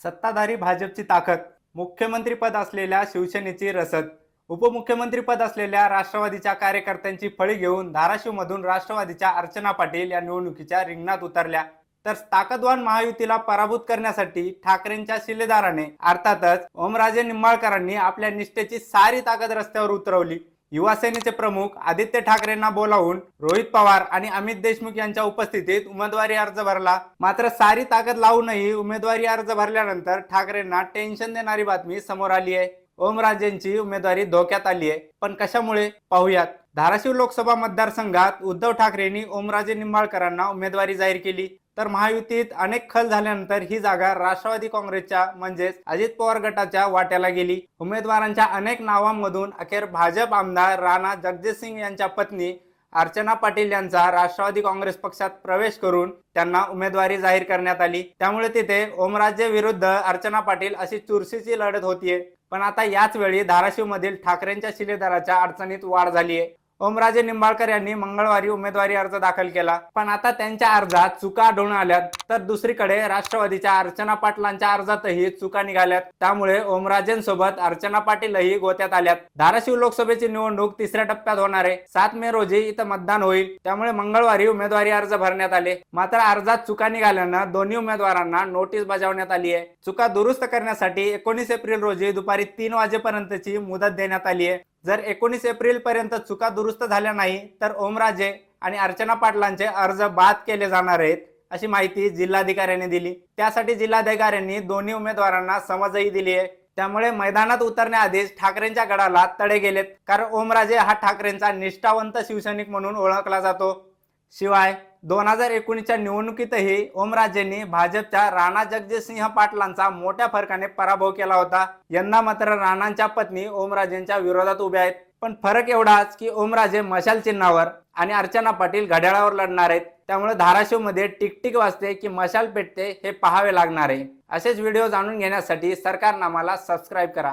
सत्ताधारी भाजपची ताकद मुख्यमंत्रीपद असलेल्या शिवसेनेची रसद उपमुख्यमंत्रीपद असलेल्या राष्ट्रवादीच्या कार्यकर्त्यांची फळी घेऊन धाराशिवमधून राष्ट्रवादीच्या अर्चना पाटील या निवडणुकीच्या रिंगणात उतरल्या. तर ताकदवान महायुतीला पराभूत करण्यासाठी ठाकरेंच्या शिलेदाराने अर्थातच ओमराजे निंबाळकरांनी आपल्या निष्ठेची सारी ताकद रस्त्यावर उतरवली. युवासेनेचे प्रमुख आदित्य ठाकरेंना बोलावून रोहित पवार आणि अमित देशमुख यांच्या उपस्थितीत उमेदवारी अर्ज भरला. मात्र सारी ताकद लावूनही उमेदवारी अर्ज भरल्यानंतर ठाकरेंना टेन्शन देणारी बातमी समोर आली आहे. ओमराजेंची उमेदवारी धोक्यात आली आहे. पण कशामुळे? पाहूयात. धाराशिव लोकसभा मतदारसंघात उद्धव ठाकरेंनी ओमराजे निंबाळकरांना उमेदवारी जाहीर केली. तर महायुतीत अनेक खल झाल्यानंतर ही जागा राष्ट्रवादी काँग्रेसच्या म्हणजेच अजित पवार गटाच्या वाट्याला गेली. उमेदवारांच्या अनेक नावांमधून अखेर भाजप आमदार राणा जगजितसिंग यांच्या पत्नी अर्चना पाटील यांचा राष्ट्रवादी काँग्रेस पक्षात प्रवेश करून त्यांना उमेदवारी जाहीर करण्यात आली. त्यामुळे तिथे ओमराजे विरुद्ध अर्चना पाटील अशी चुरशीची लढत होतीये. पण आता याच वेळी धाराशिव मधील ठाकरेंच्या शिलेदाराच्या अडचणीत वाढ झालीय. ओमराजे निंबाळकर यांनी मंगळवारी उमेदवारी अर्ज दाखल केला. पण आता त्यांच्या अर्जात चुका आढळून आल्यात. तर दुसरीकडे राष्ट्रवादीच्या अर्चना पाटलांच्या अर्जातही चुका निघाल्यात. त्यामुळे ओमराजेंसोबत अर्चना पाटीलही गोत्यात आल्यात. धाराशिव लोकसभेची निवडणूक तिसऱ्या टप्प्यात होणार आहे. सात मे रोजी इथं मतदान होईल. त्यामुळे मंगळवारी उमेदवारी अर्ज भरण्यात आले. मात्र अर्जात चुका निघाल्यानं दोन्ही उमेदवारांना नोटीस बजावण्यात आली आहे. चुका दुरुस्त करण्यासाठी एकोणीस एप्रिल रोजी दुपारी तीन वाजेपर्यंतची मुदत देण्यात आली आहे. जर एकोणीस एप्रिल पर्यंत चुका दुरुस्त झाल्या नाही तर ओमराजे आणि अर्चना पाटलांचे अर्ज बाद केले जाणार आहेत अशी माहिती जिल्हाधिकाऱ्यांनी दिली. त्यासाठी जिल्हाधिकाऱ्यांनी दोन्ही उमेदवारांना समजही दिली आहे. त्यामुळे मैदानात उतरण्याआधीच ठाकरेंच्या गडाला तडे गेलेत कारण ओमराजे हा ठाकरेंचा निष्ठावंत शिवसैनिक म्हणून ओळखला जातो. शिवाय दोन हजार एकोणीसच्या निवडणुकीतही ओमराजेंनी भाजपच्या राणा जगजितसिंह पाटलांचा मोठ्या फरकाने पराभव केला होता. यंदा मात्र राणांच्या पत्नी ओमराजेंच्या विरोधात उभ्या आहेत. पण फरक एवढाच की ओमराजे मशाल चिन्हावर आणि अर्चना पाटील घड्याळावर लढणार आहेत. त्यामुळे धाराशिवमध्ये टिकटिक वाजते की मशाल पेटते हे पाहावे लागणार. आहे असेच व्हिडिओ जाणून घेण्यासाठी सरकारनामाला सबस्क्राईब करा.